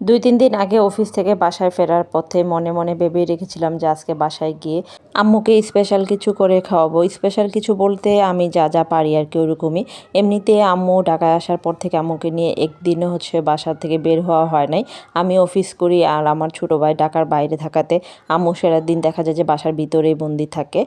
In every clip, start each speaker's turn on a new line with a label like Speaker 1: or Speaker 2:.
Speaker 1: দুই তিন দিন আগে অফিস থেকে বাসায় ফেরার পথে মনে মনে ভেবেই রেখেছিলাম যে আজকে বাসায় গিয়ে আম্মুকে স্পেশাল কিছু করে খাওয়াবো। স্পেশাল কিছু বলতে আমি যা যা পারি আর কি ওরকমই। এমনিতে আম্মু ঢাকায় আসার পর থেকে আম্মুকে নিয়ে একদিনও হচ্ছে বাসা থেকে বের হওয়া হয় নাই। আমি অফিস করি আর আমার ছোটো ভাই ঢাকার বাইরে থাকাতে আম্মু সেরা দিন দেখা যায় যে বাসার ভিতরেই বন্দি থাকে।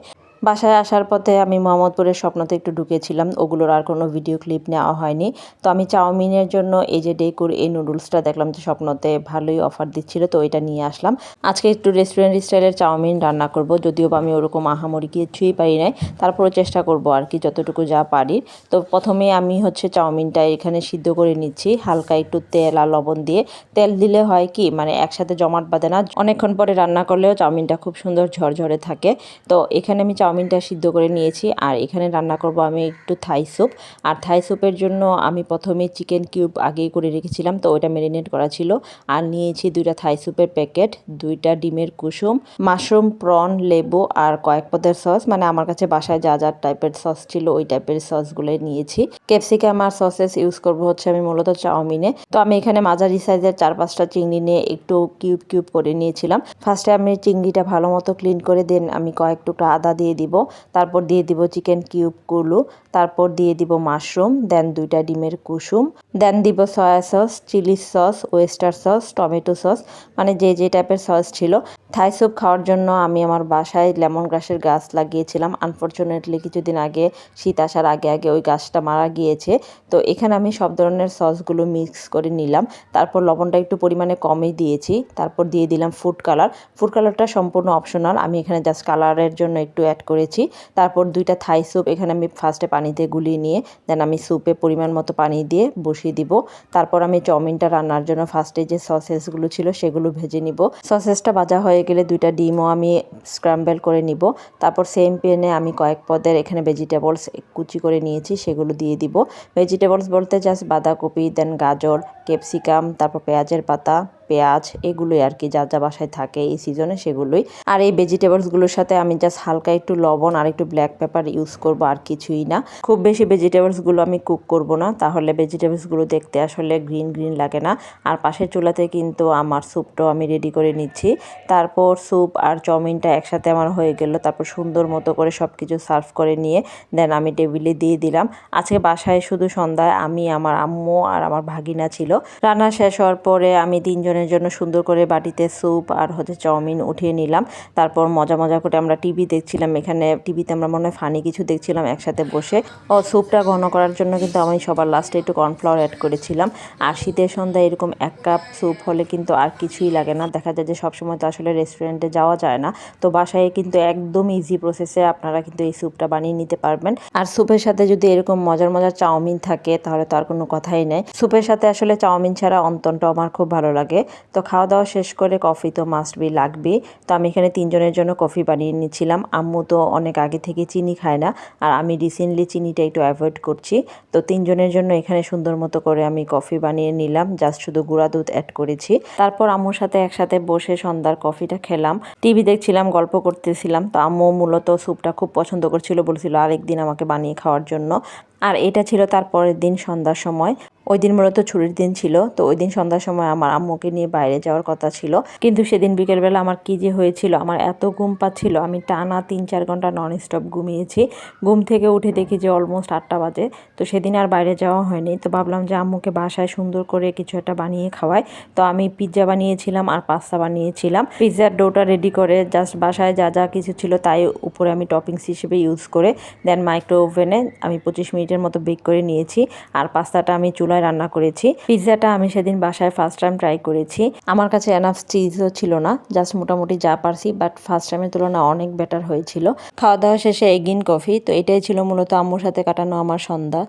Speaker 1: বাসায় আসার পথে আমি মোহাম্মদপুরের স্বপ্নতে একটু ঢুকেছিলাম। ওগুলোর আর কোনো ভিডিও ক্লিপ নেওয়া হয়নি। তো আমি চাউমিনের জন্য এই যে ডেকুর এই নুডলসটা দেখলাম যে স্বপ্নতে ভালোই অফার দিচ্ছিল, তো এটা নিয়ে আসলাম। আজকে একটু রেস্টুরেন্ট স্টাইলের চাউমিন রান্না করব। যদিও বা আমি ওরকম আহামরি কিছুই পারি নাই। তারপরে চেষ্টা করব আর কি, যতটুকু যা পারি। তো প্রথমে আমি হচ্ছে চাউমিনটা এখানে সিদ্ধ করে নিচ্ছি। হালকা একটু তেল আর লবণ দিয়ে। তেল দিলে হয় কি মানে একসাথে জমাট বাঁধে না। অনেকক্ষণ পরে রান্না করলেও চাউমিনটা খুব সুন্দর ঝরঝরে থাকে। তো এখানে আমি চাউমিনটা সিদ্ধ করে নিয়েছি। আর এখানে রান্না করব আমি একটু থাই স্যুপ। আর থাই স্যুপের জন্য আমি প্রথমে চিকেন কিউব আগেই করে রেখেছিলাম, তো ওইটা ম্যারিনেট করা ছিল। আর নিয়েছি দুইটা থাই স্যুপের প্যাকেট, দুইটা ডিমের কুসুম, মাশরুম, প্রন, লেবু আর কয়েক পদের সস। মানে আমার কাছে বাসায় যা যা টাইপের সস ছিল ওই টাইপের সসগুলো নিয়েছি। ক্যাপসিকাম আর সসেস ইউজ করব হচ্ছে আমি মূলত চাউমিনে। তো আমি এখানে মাঝারি সাইজের চার পাঁচটা চিংড়ি নিয়ে একটু কিউব কিউব করে নিয়েছিলাম। ফার্স্টে আমি চিংড়িটা ভালো মতো ক্লিন করে দেন, আমি কয়েক টুকরা আদা দিয়ে দিব। তারপর দিয়ে দিব চিকেন কিউবগুলো তারপর দিয়ে দিব মাশরুম, দেন দুইটা ডিমের কুসুম। দেন দিব soya sauce, chilli sauce, oyster sauce, tomato sauce. মানে যে যে টাইপের সস ছিল। থাই স্যুপ খাওয়ার জন্য আমি আমার বাসায় লেমন গ্রাসের গাছ লাগিয়েছিলাম। আনফর্চুনেটলি কিছুদিন আগে, শীত আসার আগে আগে ওই গাছটা মারা গিয়েছে। তো এখানে আমি সব ধরনের সসগুলো মিক্স করে নিলাম। তারপর লবণটা একটু পরিমাণে কমই দিয়েছি। তারপর দিয়ে দিলাম ফুড কালার ফুড কালারটা সম্পূর্ণ অপশনাল আমি এখানে জাস্ট কালারের জন্য একটু অ্যাড করেছি। তারপর দুইটা থাই স্যুপ এখানে আমি ফার্স্টে পানিতে গুলিয়ে নিয়ে দেন আমি স্যুপে পরিমাণ মতো পানি দিয়ে বসিয়ে দিব। তারপর আমি চাউমিনটা রান্নার জন্য ফার্স্টে যে সসেসগুলো ছিল, সেগুলো ভেজে নিব। সসেসটা ভাজা হয়ে গেলে দুইটা ডিমও আমি স্ক্রাম্বেল করে নিব। তারপর সেম প্যানে আমি কয়েক পদের এখানে ভেজিটেবলস কুচি করে নিয়েছি, সেগুলো দিয়ে দিব। ভেজিটেবলস বলতে জাস্ট বাঁধাকপি দেন গাজর ক্যাপসিকাম, তারপর পেঁয়াজের পাতা, পেঁয়াজ, এগুলোই আর কি যা যা বাসায় থাকে এই সিজনে সেগুলোই। আর এই ভেজিটেবলসগুলোর সাথে আমি জাস্ট হালকা একটু লবণ আর একটু ব্ল্যাক পেপার ইউজ করব, আর কিছুই না। খুব বেশি ভেজিটেবলসগুলো আমি কুক করব না, তাহলে ভেজিটেবলসগুলো দেখতে আসলে গ্রিন গ্রিন লাগে না। আর পাশের চুলাতে কিন্তু আমার স্যুপটাও আমি রেডি করে নিচ্ছি। তারপর স্যুপ আর চাউমিনটা একসাথে আমার হয়ে গেল, তারপর সুন্দর মতো করে সব কিছু সার্ভ করে নিয়ে দেন আমি টেবিলে দিয়ে দিলাম। আজকে বাসায় শুধু সন্ধ্যায় আমি, আমার আম্মু আর আমার ভাগিনা ছিল রান্না শেষ হওয়ার পরে আমি তিনজনের জন্য সুন্দর করে বাটিতে স্যুপ আর হচ্ছে চাউমিন উঠিয়ে নিলাম। তারপর মজা মজা করে আমরা টিভি দেখছিলাম। এখানে টিভিতে আমরা মনে হয় ফানি কিছু দেখছিলাম একসাথে বসে। ও, স্যুপটা ঘন করার জন্য কিন্তু আমি সবার লাস্টে একটু কর্নফ্লাওয়ার অ্যাড করেছিলাম। আর শীতের সন্ধ্যায় এরকম এক কাপ স্যুপ হলে কিন্তু আর কিছুই লাগে না। দেখা যায় যে সবসময় তো আসলে রেস্টুরেন্টে যাওয়া যায় না। তো বাসায় কিন্তু একদম ইজি প্রসেসে আপনারা কিন্তু এই স্যুপটা বানিয়ে নিতে পারবেন। আর স্যুপের সাথে যদি এরকম মজার মজার চাউমিন থাকে তাহলে তো আর কোনো কথাই নেই। স্যুপের সাথে আসলে চাউমিন ছাড়া অন্তনটা আমার খুব ভালো লাগে। তো খাওয়া দাওয়া শেষ করে কফি তো মাস্ট বি লাগবে তো আমি এখানে তিনজনের জন্য কফি বানিয়ে নিয়েছিলাম আম্মু তো অনেক আগে থেকে চিনি খায় না। আর আমি রিসেন্টলি চিনিটা একটু অ্যাভয়েড করছি। তো তিনজনের জন্য এখানে সুন্দর মতো করে আমি কফি বানিয়ে নিলাম। জাস্ট শুধু গুঁড়া দুধ অ্যাড করেছি। তারপর আম্মুর সাথে একসাথে বসে সন্ধ্যার কফিটা খেলাম। টিভি দেখছিলাম, গল্প করতেছিলাম। তো আম্মু মূলত স্যুপটা খুব পছন্দ করছিল। বলছিল, আরেকদিন আমাকে বানিয়ে খাওয়ার জন্য। আর এটা ছিল তার পরের দিন সন্ধ্যার সময়। ওই দিন মূলত ছুটির দিন ছিল, তো ওই দিন সন্ধ্যার সময় আমার আম্মুকে নিয়ে বাইরে যাওয়ার কথা ছিল। কিন্তু সেদিন বিকেলবেলা আমার কী যে হয়েছিল, আমার এত ঘুম পাচ্ছিল, আমি টানা তিন চার ঘণ্টা নন স্টপ ঘুমিয়েছি। ঘুম থেকে উঠে দেখি যে অলমোস্ট আটটা বাজে, তো সেদিন আর বাইরে যাওয়া হয়নি। তো ভাবলাম যে আম্মুকে বাসায় সুন্দর করে কিছু একটা বানিয়ে খাওয়াই। তো আমি পিৎজা বানিয়েছিলাম আর পাস্তা বানিয়েছিলাম। পিৎজার ডোটা রেডি করে জাস্ট বাসায় যা যা কিছু ছিল তাই উপরে আমি টপিংস হিসেবে ইউজ করে দেন মাইক্রো ওভেনে আমি পঁচিশ মিনিটের মতো বেক করে নিয়েছি। আর পাস্তাটা আমি চুলায় রান্না করেছি। পিৎজাটা আমি সেদিন বাসায় ফার্স্ট টাইম ট্রাই করেছি। আমার কাছে এনাফ চিজও ছিল না জাস্ট মোটামুটি যা পারছি বাট ফার্স্ট টাইমের তুলনায় অনেক বেটার হয়েছিল। খাওয়া দাওয়া শেষে এগিন কফি তো এটাই ছিল মূলত আম্মুর সাথে কাটানো আমার সন্ধ্যা।